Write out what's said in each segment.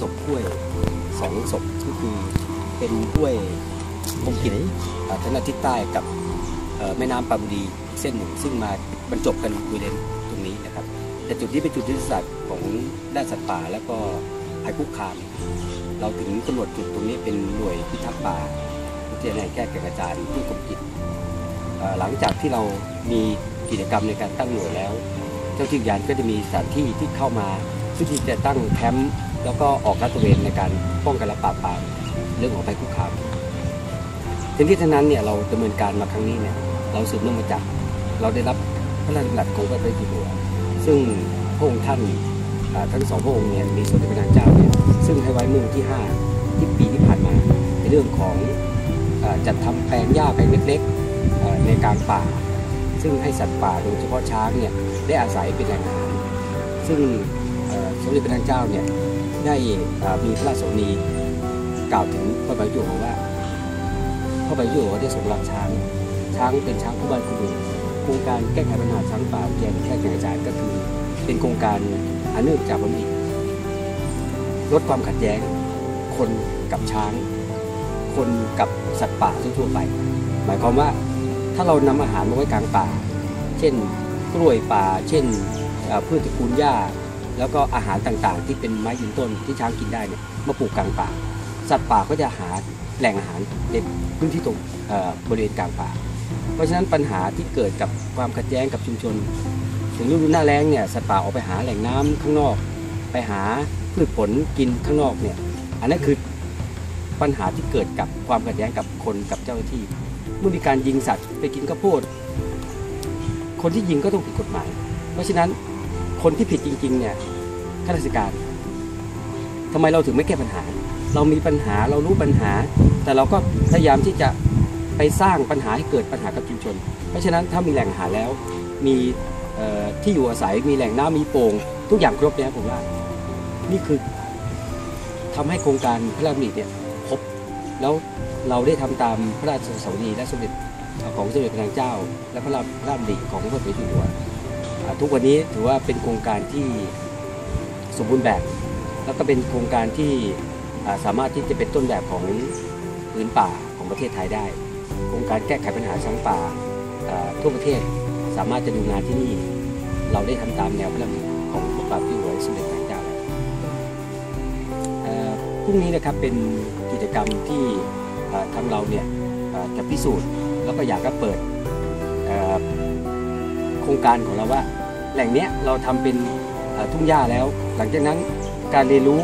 ศพห้วยสองศพก็คือเป็นห้วยคงกินทางด้านทิศใต้กับแม่น้ำปามดีอีเส้นหนึ่งซึ่งมาบรรจบกันบริเวณตรงนี้นะครับ แต่จุดนี้เป็นจุดยุทธศาสตร์ของด้านสัตว์ป่าแล้วก็ภัยคุกคาม เราถึงกำหนดจุดตรงนี้เป็นหน่วยพิทักษ์ป่าวิทยาลัยแก้แก่งกระจานที่กรมกิจหลังจากที่เรามีกิจกรรมในการตั้งหน่วยแล้ว เจ้าที่ยานก็จะมีสถานที่ที่เข้ามาเพื่อที่จะตั้งแคมป์ แล้วก็ออกลาดตเวนในการป้องกันและปราบปรามเรื่องของภัยคุกคามทั้งที่ทั้งนั้นเนี่ยเราดำเนินการมาครั้งนี้เนี่ยเราสืบเนื่องมาจากเราได้รับพระราชดำรัสของพระเจ้าอยู่หัวซึ่งพระองค์ท่านทั้งสองพระองค์เนี่ยมีสมเด็จพระนางเจ้าเนี่ยซึ่งให้ไว้เมื่อที่5ที่ปีที่ผ่านมาในเรื่องของจัดทำแปลงหญ้าแปลงเล็กๆในกลางป่า ซึ่งให้สัตว์ป่าโดยเฉพาะช้างเนี่ยได้อาศัยเป็นแหล่งอาหารซึ่ง สมเด็จพระนางเจ้าเนี่ยได้มีพระราชสนีกล่าวถึงพระบาทอยู่หัวว่าพระบาทอยู่หัวได้ทรงรักช้าง ช้างเป็นช้างคู่บ้านคู่เมืองโครงการแก้ไขปัญหาช้างป่าแก้แค่แก่กระจายก็คือ เป็นโครงการอันเนื่องจากวันนี้ลดความขัดแย้ง คนกับช้าง คนกับสัตว์ป่าทั่วไป หมายความว่าถ้าเรานำอาหารมาไว้กลางป่า เช่นกล้วยป่า เช่นพืชตระกูลหญ้า แล้วก็อาหารต่างๆ ที่เป็นไม้ยืนต้นที่ช้างกินได้เนี่ยมาปลูกกลางป่า สัตว์ป่าก็จะหาแหล่งอาหารในพื้นที่ตรงบริเวณกลางป่า เพราะฉะนั้นปัญหาที่เกิดกับความขัดแย้งกับชุมชน ถึงฤดูหน้าแล้งเนี่ยสัตว์ป่าออกไปหาแหล่งน้ำข้างนอก ไปหาพืชผลกินข้างนอกเนี่ยอันนั้นคือปัญหาที่เกิดกับความขัดแย้งกับคนกับเจ้าหน้าที่ เมื่อมีการยิงสัตว์ไปกินข้าวโพด คนที่ยิงก็ต้องผิดกฎหมาย เพราะฉะนั้น คนที่ผิดจริง ๆ เนี่ยข้าราชการทำไมเราถึงไม่แก้ปัญหา เรามีปัญหาเรารู้ปัญหา แต่เราก็พยายามที่จะไปสร้างปัญหาให้เกิดปัญหากับชุมชน เพราะฉะนั้นถ้ามีแหล่งอาหารแล้ว มีที่อยู่อาศัยมีแหล่งน้ำมีโป่งทุกอย่างครบเนี่ยผมว่านี่คือทำให้โครงการพระราชดำริเนี่ยครบแล้วเราได้ทำตามพระราชสวนีและสมเด็จของสมเด็จพระนางเจ้า และพระราชดำริของพระบาทสมเด็จอยู่หัวอ่า ทุกวันนี้ถือว่าเป็นโครงการที่สมบูรณ์แบบ แล้วก็เป็นโครงการที่สามารถที่จะเป็นต้นแบบของพื้นป่าของประเทศไทยได้ โครงการแก้ไขปัญหาช้างป่าทั่วประเทศสามารถจะดูงานที่นี่ เราได้ทำตามแนวพระราชของพระบาทที่หัวสมเด็จพระนางเจ้าแล้วพรุ่งนี้นะครับเป็นกิจกรรมที่ทางเราเนี่ยจะพิสูจน์แล้วก็อยากจะเปิด โครงการของเราว่า แหล่งนี้เราทำเป็นทุ่งหญ้าแล้ว หลังจากนั้นการเรียนรู้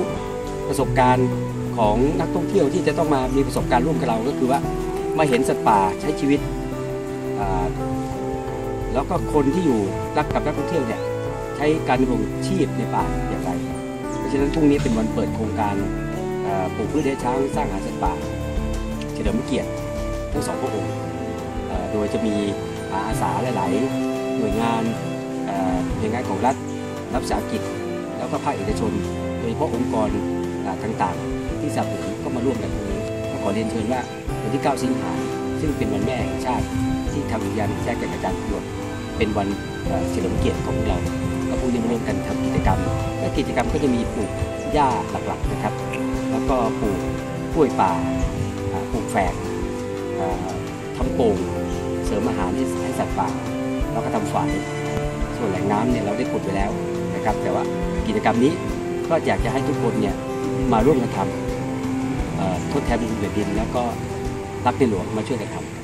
ประสบการณ์ของนักท่องเที่ยวที่จะต้องมามีประสบการณ์ร่วมกับเราก็คือว่ามาเห็นสัตว์ป่าใช้ชีวิต แล้วก็คนที่อยู่รักกับนักท่องเที่ยวเนี่ยใช้การดำรงชีพในป่าอย่างไร เพราะฉะนั้นพรุ่งนี้เป็นวันเปิดโครงการปลูกพืชให้ช้างสร้างอาหารสัตว์ป่าเฉลิมเกียรติทั้งสองพระองค์โดยจะมีอาสาหลาย ๆ หน่วยงานหน่วยงานของรัฐรับสาหกิจ แล้วก็ภาคเอกชน โดยเฉพาะองค์กรต่างๆ ที่สนับสนุนก็มาร่วมกันตรงนี้ก็ขอเรียนเชิญว่าวันที่ 9 สิงหาซึ่งเป็นวันแม่แห่งชาติ ที่ทางอุทยานแจ้งแก่งกรจานกำหนดเป็นวันเฉลิมเกียรติของเราก็พวกนี้มาร่วมกันทำกิจกรรม และกิจกรรมก็จะมีปลูกหญ้าหลักๆนะครับ แล้วก็ปลูกกล้วยป่าปลูกแฝกทำโป่งเสริมอาหารให้สัตว์ป่า เราก็ทำฝายส่วนแหล่งน้ำเนี่ยเราได้ขุดไปแล้วนะครับ แต่ว่ากิจกรรมนี้ก็อยากจะให้ทุกคนเนี่ยมาร่วมกันทำทดแทนบุญคุณแผ่นดิน แล้วก็รักในหลวงมาช่วยกันทำ